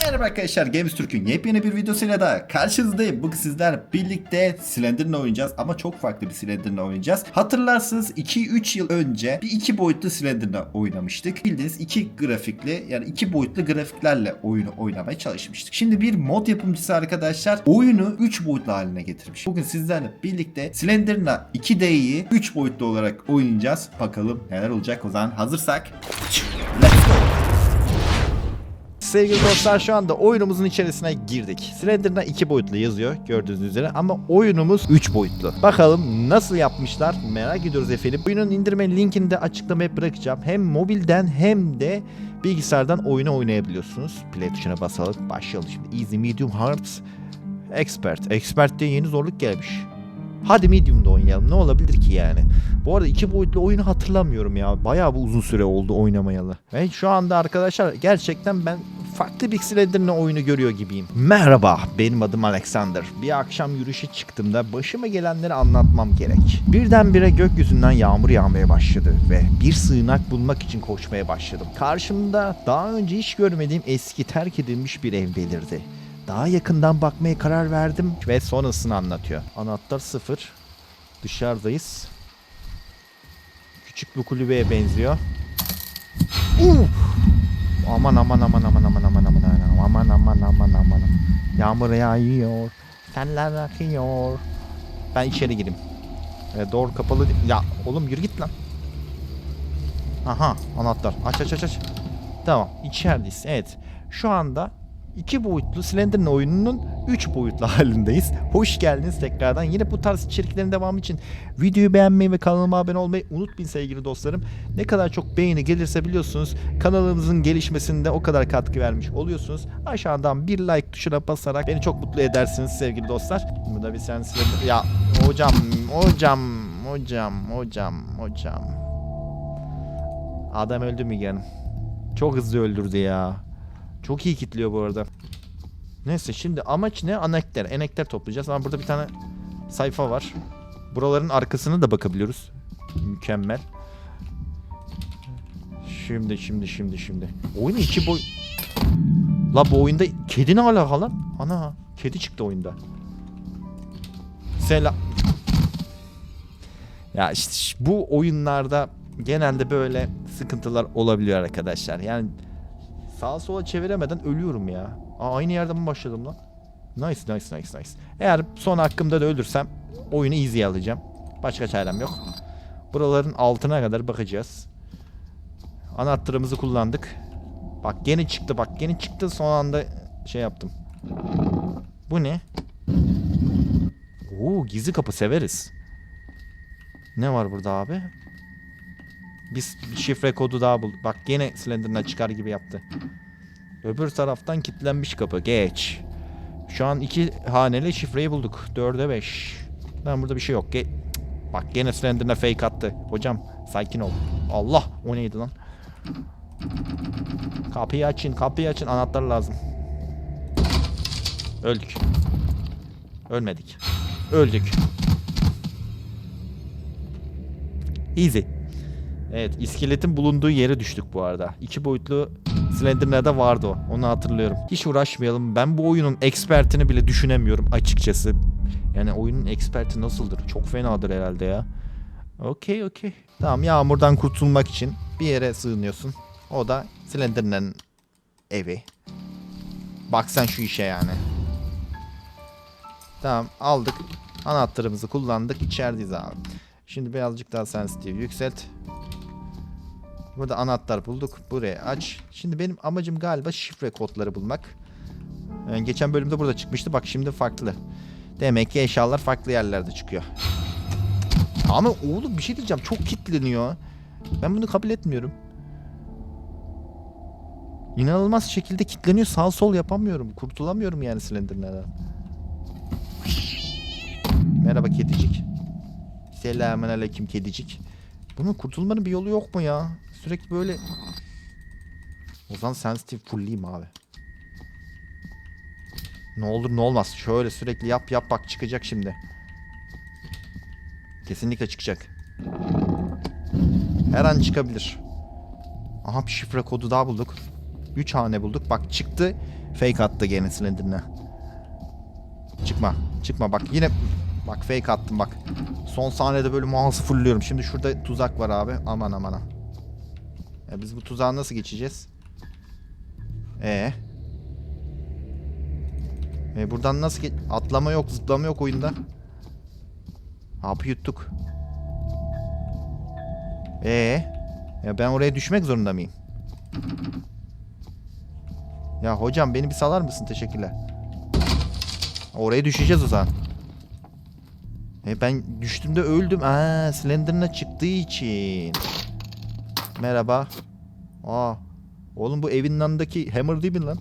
Merhaba arkadaşlar Games Türk'ün yepyeni bir videosuyla da karşınızdayım. Bugün sizler birlikte Slender'la oynayacağız ama çok farklı bir Slender'la oynayacağız. Hatırlarsınız 2-3 yıl önce bir iki boyutlu Slender'la oynamıştık. Bildiğiniz iki grafikli yani iki boyutlu grafiklerle oyunu oynamaya çalışmıştık. Şimdi bir mod yapımcısı arkadaşlar oyunu 3 boyutlu haline getirmiş. Bugün sizlerle birlikte Slender'la 2D'yi 3 boyutlu olarak oynayacağız. Bakalım neler olacak o zaman hazırsak. Let's go. Sevgili dostlar şu anda oyunumuzun içerisine girdik. Slender'da iki boyutlu yazıyor gördüğünüz üzere ama oyunumuz 3 boyutlu. Bakalım nasıl yapmışlar merak ediyoruz efendim. Oyunun indirme linkini de açıklamaya bırakacağım. Hem mobilden hem de bilgisayardan oyunu oynayabiliyorsunuz. Play tuşuna basalım. Başlayalım şimdi. Easy, medium, hard, expert. Expert diye yeni zorluk gelmiş. Hadi medium'da oynayalım. Ne olabilir ki yani? Bu arada iki boyutlu oyunu hatırlamıyorum ya. Bayağı bir uzun süre oldu oynamayalı. Ve şu anda arkadaşlar gerçekten ben farklı Slender'ın oyunu görüyor gibiyim. Merhaba, benim adım Alexander. Bir akşam yürüyüşe çıktığımda başıma gelenleri anlatmam gerek. Birdenbire gökyüzünden yağmur yağmaya başladı ve bir sığınak bulmak için koşmaya başladım. Karşımda daha önce hiç görmediğim eski terk edilmiş bir ev belirdi. Daha yakından bakmaya karar verdim ve sonrasını anlatıyor. Anahtar sıfır. Dışarıdayız. Küçük bir kulübeye benziyor. Uf! Aman aman aman aman aman aman aman aman aman aman aman aman Yağmur yağıyor. Seller akıyor. Ben içeri gireyim. E, doğru kapalı. Ya oğlum yürü git lan. Aha anahtar. Aç aç aç aç. Tamam içerideyiz. Evet. Şu anda iki boyutlu Slenderman oyununun 3 boyutlu halindeyiz. Hoş geldiniz tekrardan. Yine bu tarz içeriklerin devamı için videoyu beğenmeyi ve kanalıma abone olmayı unutmayın sevgili dostlarım. Ne kadar çok beğeni gelirse biliyorsunuz kanalımızın gelişmesinde o kadar katkı vermiş oluyorsunuz. Aşağıdan bir like tuşuna basarak beni çok mutlu edersiniz sevgili dostlar. Bu da bir sen Slender... Ya hocam, hocam, hocam, hocam, hocam. Adam öldü mü canım? Çok hızlı öldürdü ya. Çok iyi kitliyor bu arada. Neyse şimdi amaç ne? Anekter. Enekter toplayacağız ama burada bir tane sayfa var. Buraların arkasına da bakabiliyoruz. Mükemmel. Şimdi şimdi şimdi şimdi. Oyun iki boy... La bu oyunda kedi ne alaka lan? Ana kedi çıktı oyunda. Selam. Ya işte bu oyunlarda genelde böyle sıkıntılar olabiliyor arkadaşlar. Yani sağa sola çeviremeden ölüyorum ya. Aa, aynı yerden mi başladım lan? Nice nice nice nice. Eğer son hakkımda da ölürsem oyunu easy alacağım. Başka çarem yok. Buraların altına kadar bakacağız. Anahtarımızı kullandık. Bak gene çıktı bak gene çıktı son anda şey yaptım. Bu ne? Oo gizli kapı severiz. Ne var burada abi? Biz şifre kodu daha bulduk. Bak gene Slenderman çıkar gibi yaptı. Öbür taraftan kilitlenmiş kapı. Geç. Şu an iki haneli şifreyi bulduk. Dörde beş. Lan burada bir şey yok. Ge Bak gene Slenderman fake attı. Hocam sakin ol. Allah o neydi lan? Kapıyı açın kapıyı açın anahtar lazım. Öldük. Ölmedik. Öldük. Easy. Evet iskeletin bulunduğu yere düştük bu arada. İki boyutlu Slenderman'da vardı o. Onu hatırlıyorum. Hiç uğraşmayalım. Ben bu oyunun expertini bile düşünemiyorum açıkçası. Yani oyunun experti nasıldır? Çok fenadır herhalde ya. Okey okey. Tamam yağmurdan kurtulmak için bir yere sığınıyorsun. O da Slenderman evi. Bak sen şu işe yani. Tamam aldık. Anahtarımızı kullandık. İçerideyiz abi. Şimdi birazcık daha sensitive yükselt. Burada anahtar bulduk. Buraya aç. Şimdi benim amacım galiba şifre kodları bulmak. Yani geçen bölümde burada çıkmıştı. Bak şimdi farklı. Demek ki eşyalar farklı yerlerde çıkıyor. Ama oğlum bir şey diyeceğim. Çok kitleniyor. Ben bunu kabul etmiyorum. İnanılmaz şekilde kitleniyor. Sağ sol yapamıyorum. Kurtulamıyorum yani Slenderman'dan. Merhaba kedicik. Selamun aleyküm kedicik. Bunun kurtulmanın bir yolu yok mu ya? Sürekli böyle... O zaman sensitive fullleyeyim abi. Ne olur ne olmaz. Şöyle sürekli yap yap bak çıkacak şimdi. Kesinlikle çıkacak. Her an çıkabilir. Aha bir şifre kodu daha bulduk. 3 hane bulduk. Bak çıktı. Fake attı gene Slender'ına. Çıkma. Çıkma bak yine bak fake attım bak. Son saniyede böyle mouse'u fullüyorum. Şimdi şurada tuzak var abi. Aman aman. aman. Ya biz bu tuzağı nasıl geçeceğiz? Ee. E buradan nasıl geç... Atlama yok, zıplama yok oyunda. Hapı yuttuk. Ee. Ya ben oraya düşmek zorunda mıyım? Ya hocam beni bir salar mısın? Teşekkürler. Oraya düşeceğiz o zaman. E ben düştüğümde öldüm. Aa, Slender'ına çıktığı için. Merhaba. Aa. Oğlum bu evin yanındaki Hammer değil mi lan?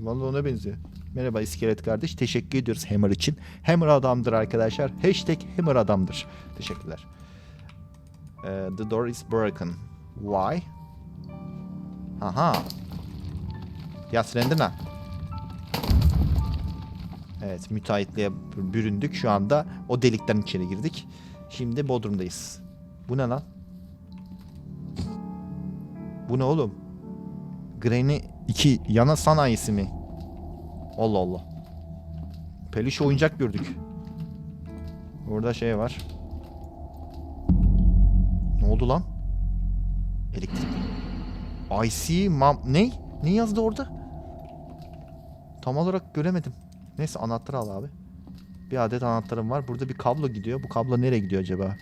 Vallahi ona benziyor. Merhaba iskelet kardeş. Teşekkür ediyoruz Hammer için. Hammer adamdır arkadaşlar. Hashtag Hammer adamdır. Teşekkürler. Ee, the door is broken. Why? Aha. Ya Slender'ına. Evet müteahhitliğe büründük. Şu anda o delikten içeri girdik. Şimdi Bodrum'dayız. Bu ne lan? Bu ne oğlum? Granny 2 yana sanayisi mi? Allah Allah. Peluş oyuncak gördük. Burada şey var. Ne oldu lan? Elektrik. I see. Ne? Ne yazdı orada? Tam olarak göremedim. Neyse anahtarı al abi. Bir adet anahtarım var. Burada bir kablo gidiyor. Bu kablo nereye gidiyor acaba?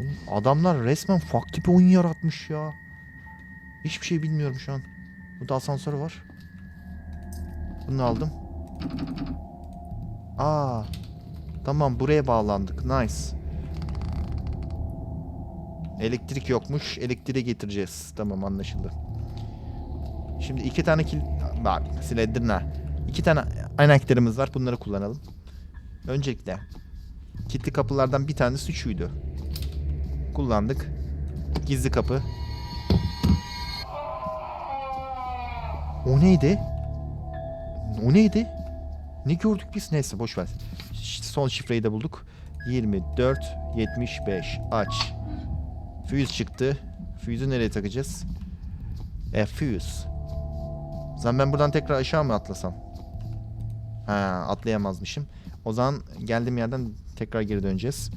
Oğlum, adamlar resmen fuck tipi oyun yaratmış ya. Hiçbir şey bilmiyorum şu an. Burada asansör var. Bunu aldım. Aa. Tamam buraya bağlandık. Nice. Elektrik yokmuş. Elektriği getireceğiz. Tamam anlaşıldı. Şimdi iki tane kil... Bak Slender'na. İki tane anahtarımız var. Bunları kullanalım. Öncelikle kilitli kapılardan bir tanesi şuydu. Kullandık. Gizli kapı. O neydi? O neydi? Ne gördük biz? Neyse boş ver. Son şifreyi de bulduk. 24 75 aç. Füze çıktı. Füze'ü nereye takacağız? E. O zaman ben buradan tekrar aşağı mı atlasam? Ha atlayamazmışım. O zaman geldiğim yerden tekrar geri döneceğiz.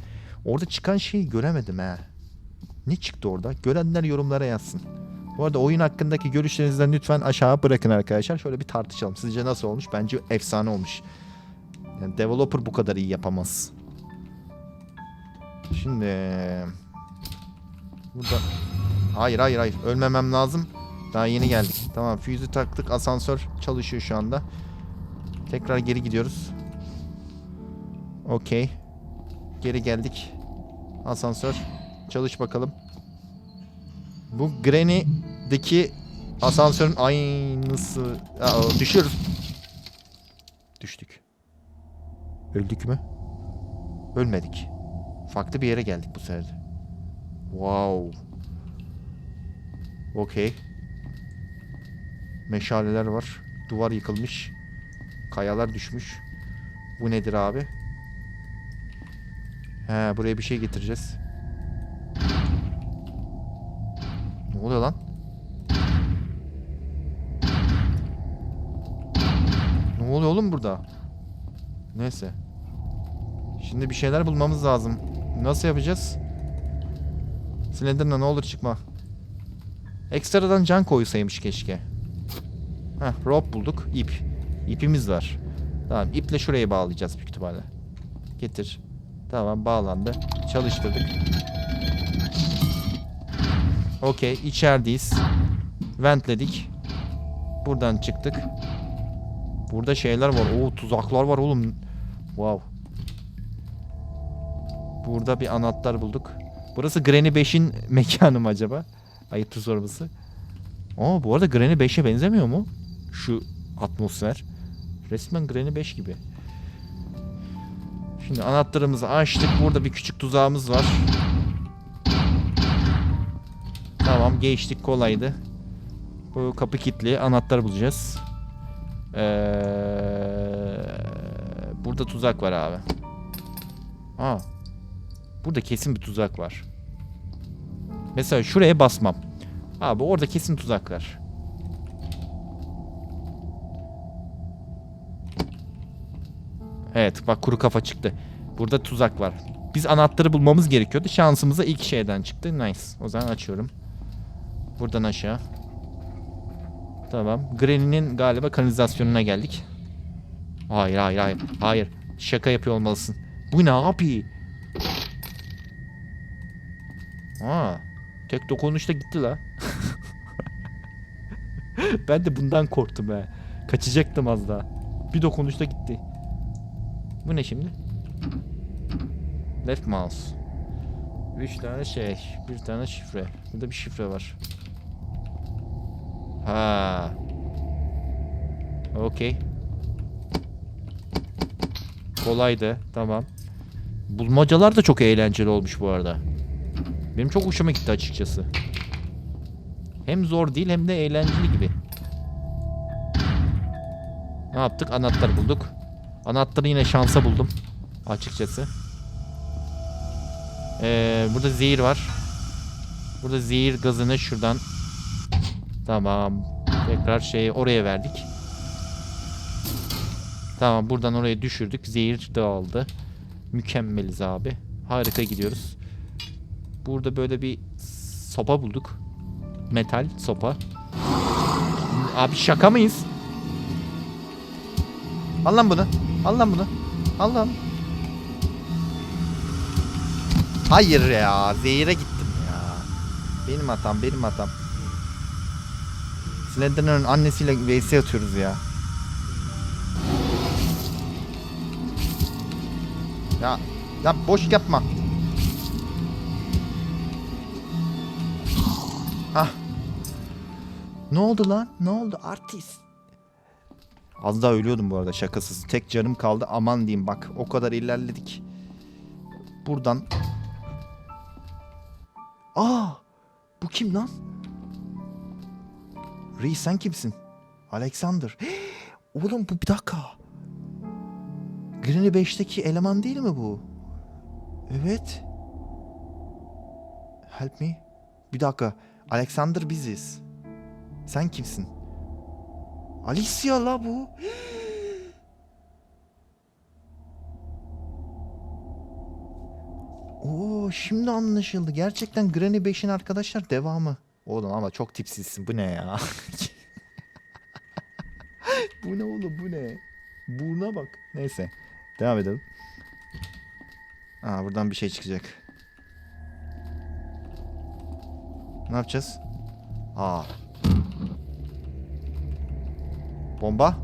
Orada çıkan şeyi göremedim ha. Ne çıktı orada? Görenler yorumlara yazsın. Bu arada oyun hakkındaki görüşlerinizden lütfen aşağı bırakın arkadaşlar. Şöyle bir tartışalım. Sizce nasıl olmuş? Bence efsane olmuş. Yani developer bu kadar iyi yapamaz. Şimdi burada Hayır hayır hayır ölmemem lazım. Daha yeni geldik. Tamam füzü taktık. Asansör çalışıyor şu anda. Tekrar geri gidiyoruz. Okey. Geri geldik. Asansör. Çalış bakalım. Bu Granny'deki asansörün aynısı. Aa, düşüyoruz. Düştük. Öldük mü? Ölmedik. Farklı bir yere geldik bu sefer. Wow. Okey. Meşaleler var. Duvar yıkılmış. Kayalar düşmüş. Bu nedir abi? He buraya bir şey getireceğiz. Ne oluyor lan? Ne oluyor oğlum burada? Neyse. Şimdi bir şeyler bulmamız lazım. Nasıl yapacağız? Slender'ına ne olur çıkma. Ekstradan can koysaymış keşke. Heh rope bulduk. İp. İpimiz var. Tamam iple şuraya bağlayacağız büyük ihtimalle. Getir. Tamam bağlandı. Çalıştırdık. Okey içerideyiz. Ventledik. Buradan çıktık. Burada şeyler var. Oo tuzaklar var oğlum. Wow. Burada bir anahtar bulduk. Burası Granny 5'in mekanı mı acaba? Ayıptır sorması. Aa bu arada Granny 5'e benzemiyor mu? Şu atmosfer. Resmen Granny 5 gibi. Şimdi anahtarımızı açtık. Burada bir küçük tuzağımız var. Tamam geçtik kolaydı. Bu kapı kilitli. Anahtar bulacağız. Ee, burada tuzak var abi. Aa. Burada kesin bir tuzak var. Mesela şuraya basmam. Abi orada kesin tuzak Evet bak kuru kafa çıktı. Burada tuzak var. Biz anahtarı bulmamız gerekiyordu. Şansımıza ilk şeyden çıktı. Nice. O zaman açıyorum. Buradan aşağı. Tamam. Granny'nin galiba kanalizasyonuna geldik. Hayır hayır hayır. Hayır. Şaka yapıyor olmalısın. Bu ne abi? Aa, tek dokunuşta gitti la. ben de bundan korktum he. Kaçacaktım az daha. Bir dokunuşta gitti. Bu ne şimdi? Left mouse. Üç tane şey, bir tane şifre. Burada bir şifre var. Ha. Okey. Kolaydı. Tamam. Bulmacalar da çok eğlenceli olmuş bu arada. Benim çok hoşuma gitti açıkçası. Hem zor değil hem de eğlenceli gibi. Ne yaptık? Anahtar bulduk. Anahtarı yine şansa buldum. Açıkçası. Ee, burada zehir var. Burada zehir gazını şuradan. Tamam. Tekrar şeyi oraya verdik. Tamam buradan oraya düşürdük. Zehir dağıldı. Mükemmeliz abi. Harika gidiyoruz. Burada böyle bir sopa bulduk. Metal sopa. Abi şaka mıyız? Al lan bunu. Al lan bunu. Al lan. Hayır ya. Zehire gittim ya. Benim hatam, benim hatam. Slenderman'ın annesiyle vs atıyoruz ya. Ya, ya boş yapma. Ah. Ne oldu lan? Ne oldu artist? Az daha ölüyordum bu arada şakasız. Tek canım kaldı. Aman diyeyim bak. O kadar ilerledik. Buradan. Aa! Bu kim lan? Reis sen kimsin? Alexander. Oğlum bu bir dakika. Granny 5'teki eleman değil mi bu? Evet. Help me. Bir dakika. Alexander biziz. Sen kimsin? Alicia la bu. Oo şimdi anlaşıldı. Gerçekten Granny 5'in arkadaşlar devamı. Oğlum ama çok tipsizsin. Bu ne ya? bu ne oğlum bu ne? Buruna bak. Neyse. Devam edelim. Aa buradan bir şey çıkacak. Ne yapacağız? Aa. Bomba.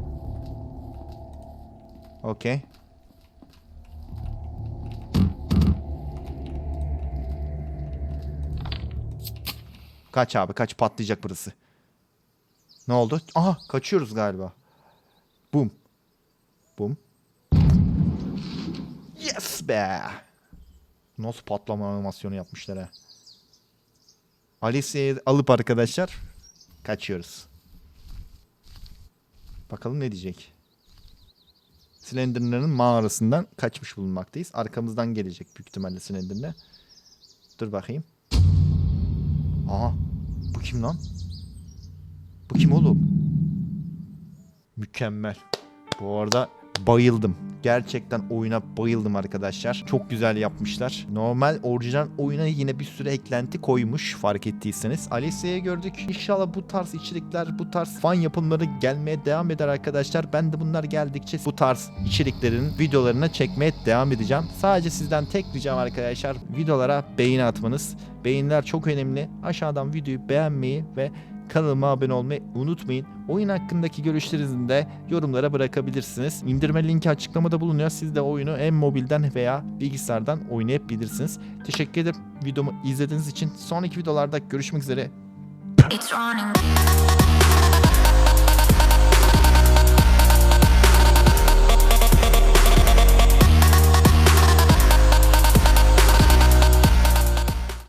Okey. Kaç abi kaç patlayacak burası. Ne oldu? Aha kaçıyoruz galiba. Bum. Bum. Yes be. Nasıl patlama animasyonu yapmışlar ha. Alicia'yı alıp arkadaşlar kaçıyoruz. Bakalım ne diyecek. Slenderman'ın mağarasından kaçmış bulunmaktayız. Arkamızdan gelecek büyük ihtimalle Slenderman. Dur bakayım. Aha. Bu kim lan? Bu kim oğlum? Mükemmel. Bu arada bayıldım. Gerçekten oyuna bayıldım arkadaşlar. Çok güzel yapmışlar. Normal orijinal oyuna yine bir sürü eklenti koymuş fark ettiyseniz. Alicia'yı gördük. İnşallah bu tarz içerikler, bu tarz fan yapımları gelmeye devam eder arkadaşlar. Ben de bunlar geldikçe bu tarz içeriklerin videolarını çekmeye devam edeceğim. Sadece sizden tek ricam arkadaşlar videolara beğeni atmanız. Beğeniler çok önemli. Aşağıdan videoyu beğenmeyi ve Kanalıma abone olmayı unutmayın. Oyun hakkındaki görüşlerinizi de yorumlara bırakabilirsiniz. İndirme linki açıklamada bulunuyor. Siz de oyunu hem mobilden veya bilgisayardan oynayabilirsiniz. Teşekkür ederim videomu izlediğiniz için. Sonraki videolarda görüşmek üzere. It's.